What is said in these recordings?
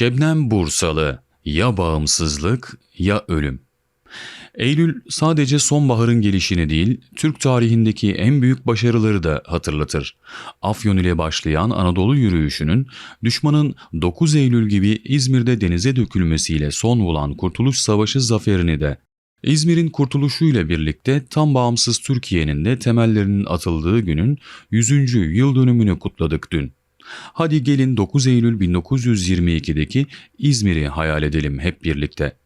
Şebnem Bursalı ya bağımsızlık ya ölüm. Eylül sadece sonbaharın gelişini değil, Türk tarihindeki en büyük başarıları da hatırlatır. Afyon ile başlayan Anadolu yürüyüşünün düşmanın 9 Eylül gibi İzmir'de denize dökülmesiyle son bulan Kurtuluş Savaşı zaferini de İzmir'in kurtuluşuyla birlikte tam bağımsız Türkiye'nin de temellerinin atıldığı günün 100. yıl dönümünü kutladık dün. Hadi gelin 9 Eylül 1922'deki İzmir'i hayal edelim hep birlikte.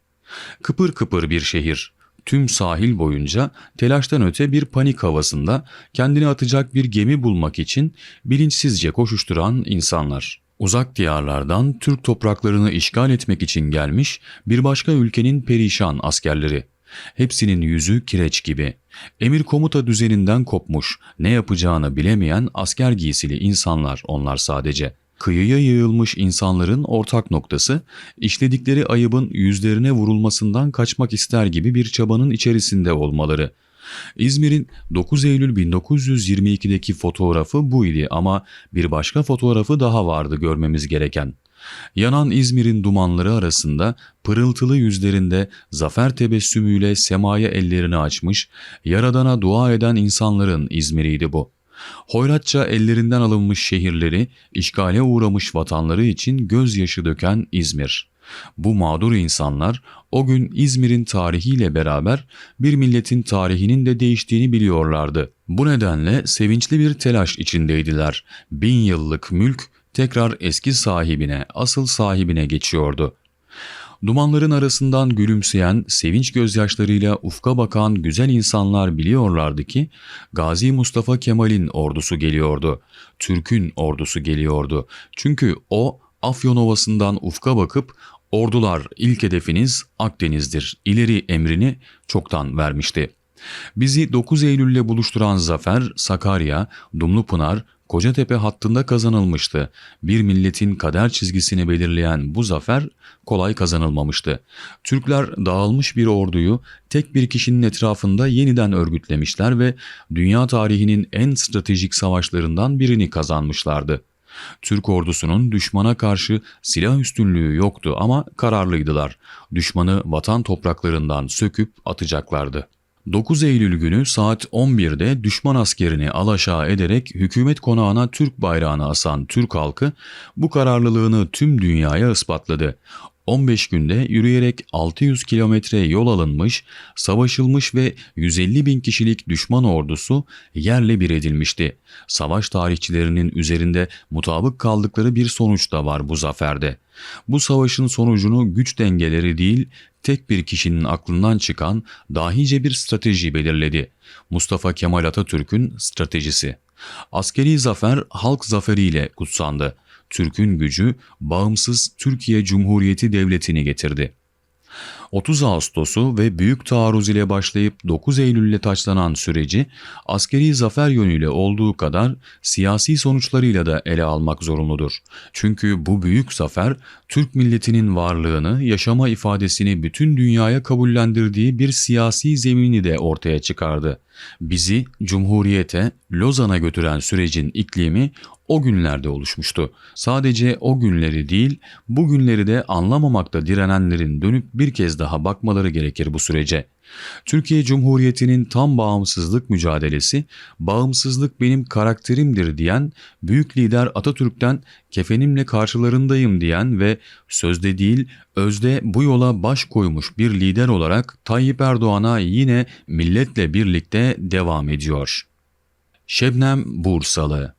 Kıpır kıpır bir şehir. Tüm sahil boyunca telaştan öte bir panik havasında kendini atacak bir gemi bulmak için bilinçsizce koşuşturan insanlar. Uzak diyarlardan Türk topraklarını işgal etmek için gelmiş bir başka ülkenin perişan askerleri. Hepsinin yüzü kireç gibi. Emir komuta düzeninden kopmuş, ne yapacağını bilemeyen asker giysili insanlar onlar sadece. Kıyıya yığılmış insanların ortak noktası, işledikleri ayıbın yüzlerine vurulmasından kaçmak ister gibi bir çabanın içerisinde olmaları. İzmir'in 9 Eylül 1922'deki fotoğrafı bu idi ama bir başka fotoğrafı daha vardı görmemiz gereken. Yanan İzmir'in dumanları arasında pırıltılı yüzlerinde zafer tebessümüyle semaya ellerini açmış, Yaradan'a dua eden insanların İzmir'iydi bu. Hoyratça ellerinden alınmış şehirleri, işgale uğramış vatanları için gözyaşı döken İzmir. Bu mağdur insanlar o gün İzmir'in tarihiyle beraber bir milletin tarihinin de değiştiğini biliyorlardı. Bu nedenle sevinçli bir telaş içindeydiler. Bin yıllık mülk tekrar eski sahibine, asıl sahibine geçiyordu. Dumanların arasından gülümseyen, sevinç gözyaşlarıyla ufka bakan güzel insanlar biliyorlardı ki Gazi Mustafa Kemal'in ordusu geliyordu. Türk'ün ordusu geliyordu. Çünkü o Afyon Ovası'ndan ufka bakıp ordular ilk hedefiniz Akdeniz'dir. İleri emrini çoktan vermişti. Bizi 9 Eylül'le buluşturan zafer Sakarya, Dumlupınar, Kocatepe hattında kazanılmıştı. Bir milletin kader çizgisini belirleyen bu zafer kolay kazanılmamıştı. Türkler dağılmış bir orduyu tek bir kişinin etrafında yeniden örgütlemişler ve dünya tarihinin en stratejik savaşlarından birini kazanmışlardı. Türk ordusunun düşmana karşı silah üstünlüğü yoktu ama kararlıydılar. Düşmanı vatan topraklarından söküp atacaklardı. 9 Eylül günü saat 11'de düşman askerini alaşağı ederek hükümet konağına Türk bayrağını asan Türk halkı bu kararlılığını tüm dünyaya ispatladı. 15 günde yürüyerek 600 kilometre yol alınmış, savaşılmış ve 150 bin kişilik düşman ordusu yerle bir edilmişti. Savaş tarihçilerinin üzerinde mutabık kaldıkları bir sonuç da var bu zaferde. Bu savaşın sonucunu güç dengeleri değil, tek bir kişinin aklından çıkan dahice bir strateji belirledi. Mustafa Kemal Atatürk'ün stratejisi. Askeri zafer halk zaferiyle kutsandı. Türk'ün gücü bağımsız Türkiye Cumhuriyeti Devleti'ni getirdi. 30 Ağustos'u ve büyük taarruz ile başlayıp 9 Eylül'le taçlanan süreci askeri zafer yönüyle olduğu kadar siyasi sonuçlarıyla da ele almak zorunludur. Çünkü bu büyük zafer Türk milletinin varlığını, yaşama ifadesini bütün dünyaya kabullendirdiği bir siyasi zemini de ortaya çıkardı. Bizi Cumhuriyete, Lozan'a götüren sürecin iklimi o günlerde oluşmuştu. Sadece o günleri değil, bu günleri de anlamamakta direnenlerin dönüp bir kez daha bakmaları gerekir bu sürece. Türkiye Cumhuriyeti'nin tam bağımsızlık mücadelesi, bağımsızlık benim karakterimdir diyen, büyük lider Atatürk'ten kefenimle karşılarındayım diyen ve sözde değil özde bu yola baş koymuş bir lider olarak Tayyip Erdoğan'a yine milletle birlikte devam ediyor. Şebnem Bursalı